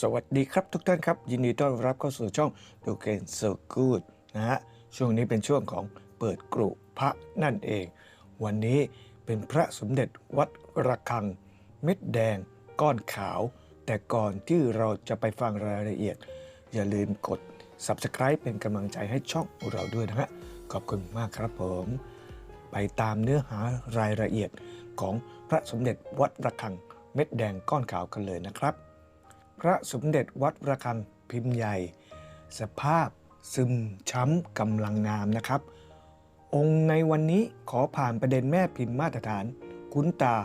สวัสดีครับทุกท่านครับ ยินดีต้อนรับเข้าสู่ช่องดูเกนเซอร์กูดนะฮะช่วงนี้เป็นช่วงของเปิดกรุพระนั่นเอง วันนี้เป็นพระสมเด็จวัดระฆัง เม็ดแดง ก้อนขาว แต่ก่อนที่เราจะไปฟังรายละเอียด อย่าลืมกด Subscribe เป็นกำลังใจให้ช่องเราด้วยนะฮะขอบคุณมากครับผม ไปตามเนื้อหารายละเอียดของพระสมเด็จวัดระฆัง เม็ดแดงก้อนขาวกันเลยนะครับ พระสมเด็จวัดระฆังพิมพ์ใหญ่ สภาพซึมช้ำกำลังงามนะครับ องค์ในวันนี้ขอผ่านประเด็นแม่พิมพ์มาตรฐาน คุ้นตา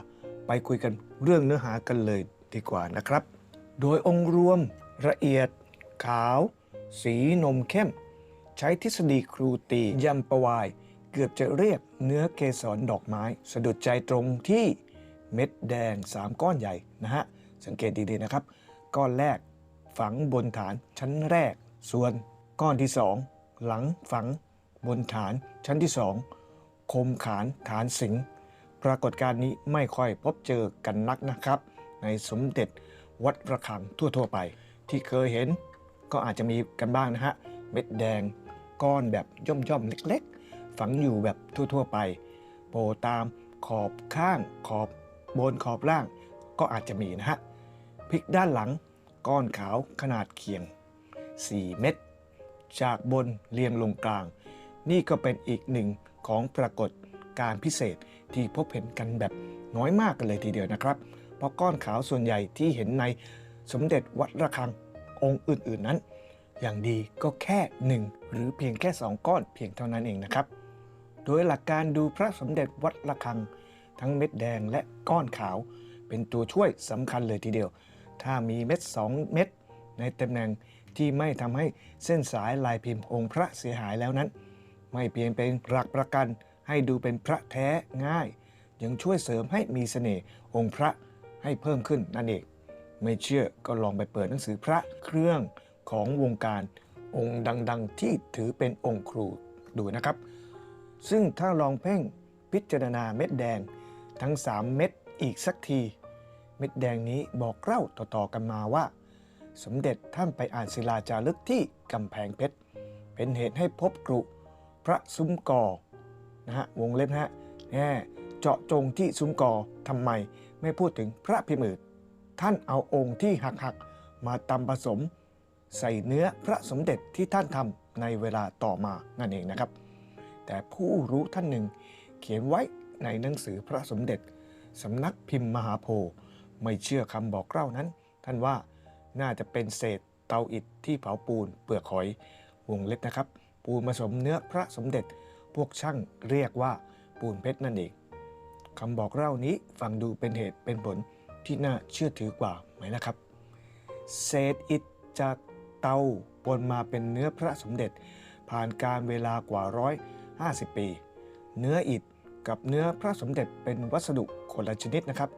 ไปคุยกันเรื่องเนื้อหากันเลยดีกว่านะครับ โดยองค์รวมละเอียด ขาว สีนมเข้ม ใช้ทฤษฎีครูตียำประวาย เกือบจะเรียกเนื้อเกสรดอกไม้ สะดุดใจตรงที่เม็ดแดง 3 ก้อนใหญ่นะฮะ สังเกตดีๆนะครับ ก้อนแรก ฝังบนฐานชั้นแรก ส่วนก้อนที่2หลังฝังบนฐานชั้นที่2คมขานฐานสิงปรากฏการณ์นี้ไม่ค่อยพบเจอกันนักนะครับ ในสมเด็จวัดระฆังทั่วๆไป ที่เคยเห็นก็อาจจะมีกันบ้างนะฮะ เม็ดแดงก้อนแบบย่อมๆเล็กๆ ฝังอยู่แบบทั่วๆไป โปตามขอบข้างขอบบนขอบล่างก็อาจจะมีนะฮะ พลิกด้านหลัง ก้อนขาวขนาดเคียง 4 เม็ดจากบนเรียงลงกลาง นี่ก็เป็นอีกหนึ่งของปรากฏการพิเศษที่พบเห็นกันแบบน้อยมากกันเลยทีเดียวนะครับ เพราะก้อนขาวส่วนใหญ่ที่เห็นในสมเด็จวัดระฆังองค์อื่น ๆนั้น อย่างดีก็แค่หนึ่งหรือเพียงแค่ 2 ก้อนเพียงเท่านั้นเองนะครับ โดยหลักการดูพระสมเด็จวัดระฆัง ทั้งเม็ดแดงและก้อนขาว เป็นตัวช่วยสำคัญเลยทีเดียว ถ้ามีเม็ด 2 เม็ดในตำแหน่งที่ไม่ทำให้เส้นสายลายพิมพ์องค์พระเสียหายแล้วนั้น ไม่เพียงเป็นหลักประกันให้ดูเป็นพระแท้ง่าย ยังช่วยเสริมให้มีเสน่ห์องค์พระให้เพิ่มขึ้นนั่นเอง ไม่เชื่อก็ลองไปเปิดหนังสือพระเครื่องของวงการองค์ดัง ๆ ที่ถือเป็นองค์ครูดูนะครับ ซึ่งถ้าลองเพ่งพิจารณาเม็ดแดงทั้ง 3 เม็ดอีกสักที เม็ดแดงนี้บอกเล่าต่อๆกันมาว่า สมเด็จท่านไปอ่านศิลาจารึกที่กำแพงเพชร เป็นเหตุให้พบกรุพระซุ้มกอนะฮะวงเล็บฮะแน่เจาะจงที่ซุ้มกอทำไมไม่พูดถึงพระพิมพ์อื่นท่านเอาองค์ที่หักๆมาตำผสม ใส่เนื้อพระสมเด็จที่ท่านทำในเวลาต่อมานั่นเองนะครับ แต่ผู้รู้ท่านหนึ่งเขียนไว้ในหนังสือพระสมเด็จสำนักพิมพ์มหาโพธิ์ ไม่เชื่อคำบอกเล่านั้น ท่านว่าน่าจะเป็นเศษเตาอิฐที่เผาปูนเปลือกหอยวงเล็บนะครับ ปูนผสมเนื้อพระสมเด็จ พวกช่างเรียกว่าปูนเพชรนั่นเองคำบอกเล่านี้ฟังดูเป็นเหตุเป็นผลที่น่าเชื่อถือกว่าไหมนะครับ เศษอิฐจากเตาปนมาเป็นเนื้อพระสมเด็จ ผ่านการเวลากว่าร้อย50ปี เนื้ออิฐกับเนื้อพระสมเด็จเป็นวัสดุคนละชนิดนะครับ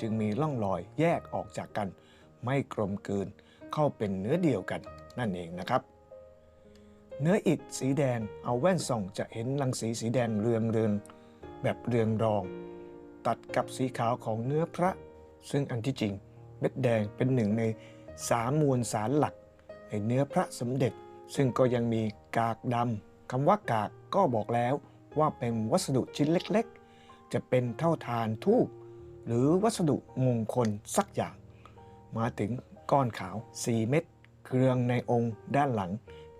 จึงมีร่องรอยแยกออกจากกัน ไม่กลมกลืนเข้าเป็นเนื้อเดียวกันนั่นเองนะครับ เนื้ออิฐสีแดงเอาแว่นส่องจะเห็นรังสีสีแดงเรืองเรืองแบบเรืองรอง ตัดกับสีขาวของเนื้อพระ ซึ่งอันที่จริงเม็ดแดงเป็นหนึ่งในสามมวลสารหลัก ในเนื้อพระสมเด็จ ซึ่งก็ยังมีกากดำคำว่ากากก็บอกแล้วว่าเป็นวัสดุชิ้นเล็กๆ จะเป็นเท่าทานทูบ หรือวัสดุมงคลสักอย่าง มาถึงก้อนขาว 4 เม็ดเครืองในองค์ด้านหลัง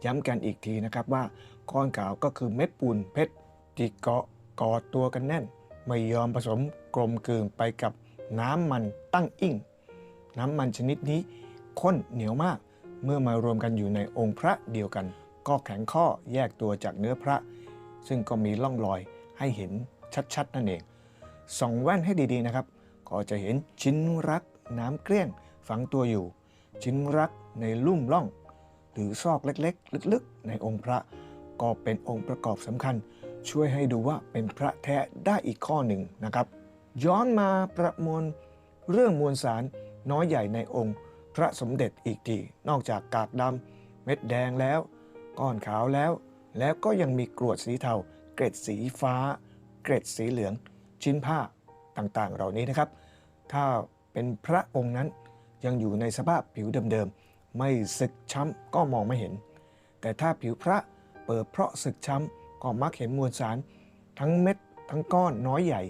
ย้ำกันอีกทีนะครับว่าก้อนขาวก็คือเม็ดปูนเพชรที่เกาะกอดตัวกันแน่น ไม่ยอมผสมกลมกลืนไปกับน้ำมันตั้งอิ่ง น้ำมันชนิดนี้ข้นเหนียวมาก เมื่อมารวมกันอยู่ในองค์พระเดียวกัน ก็แข็งข้อแยกตัวจากเนื้อพระ ซึ่งก็มีร่องรอยให้เห็นชัดๆ นั่นเอง ส่องแว่นให้ดีๆนะครับ ก็จะเห็นชิ้นรักน้ำเกลี้ยงฝังตัวอยู่ ชิ้นรักในลุ่มล่อง หรือซอกเล็กๆ ลึกๆ ในองค์พระ ก็เป็นองค์ประกอบสำคัญ ช่วยให้ดูว่าเป็นพระแท้ได้อีกข้อหนึ่งนะครับ ย้อนมาประมวลเรื่องมวลสารน้อยใหญ่ในองค์พระสมเด็จอีกที นอกจากกากดำเม็ดแดงแล้ว ก้อนขาวแล้ว แล้วก็ยังมีกรวดสีเทา เกร็ดสีฟ้า เกร็ดสีเหลือง ชิ้นผ้าต่างๆ เหล่านี้นะครับ ถ้าเป็นพระองค์นั้นยังอยู่ในสภาพผิวเดิมๆ ไม่สึกช้ำก็มองไม่เห็น แต่ถ้าผิวพระเปิดเพราะสึกช้ำก็มักเห็นมวลสาร ทั้งเม็ดทั้งก้อนน้อยใหญ่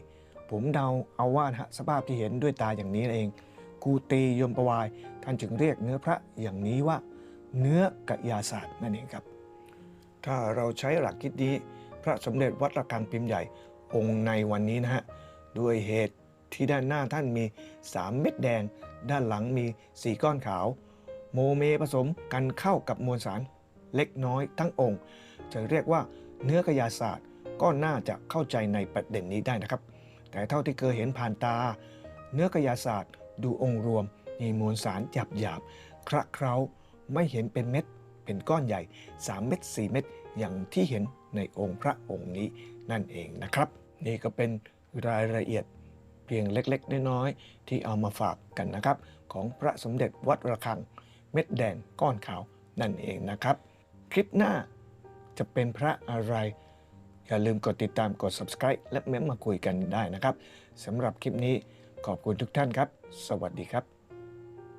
ผมเดาเอาว่านะสภาพที่เห็นด้วยตาอย่างนี้เองกูตียมประวายท่านจึงเรียกเนื้อพระอย่างนี้ว่า เนื้อกะยาศาสตร์นั่นเองครับ ถ้าเราใช้หลักคิดนี้ พระสมเด็จวัดระฆังพิมพ์ใหญ่ องค์ในวันนี้นะฮะด้วยเหตุที่ด้านหน้าท่านมี 3 เม็ดแดง ด้านหลังมี 4 ก้อนขาว โมเมผสมกันเข้ากับมวลสารเล็กน้อยทั้งองค์ จะเรียกว่าเนื้อกระยาศาสตร์ก็น่าจะเข้าใจในประเด็นนี้ได้นะครับ แต่เท่าที่เคยเห็นผ่านตา เนื้อกระยาศาสตร์ ดูองค์รวมมีมวลสารหยาบหยาบคระเคล้าไม่เห็นเป็นเม็ดเป็นก้อนใหญ่ 3 เม็ด4เม็ดอย่างที่เห็นในองค์พระองค์นี้นั่นเองนะครับ นี่ก็เป็นรายละเอียดเพียงเล็กๆ น้อยๆ ที่เอามาฝากกันนะครับ ของพระสมเด็จวัดระฆังเม็ดแดงก้อนขาวนั่นเองนะครับ คลิปหน้าจะเป็นพระอะไร อย่าลืมกดติดตามกด subscribe และเม้มมาคุยกันได้นะครับสำหรับคลิปนี้ขอบคุณทุกท่านครับ สวัสดีครับ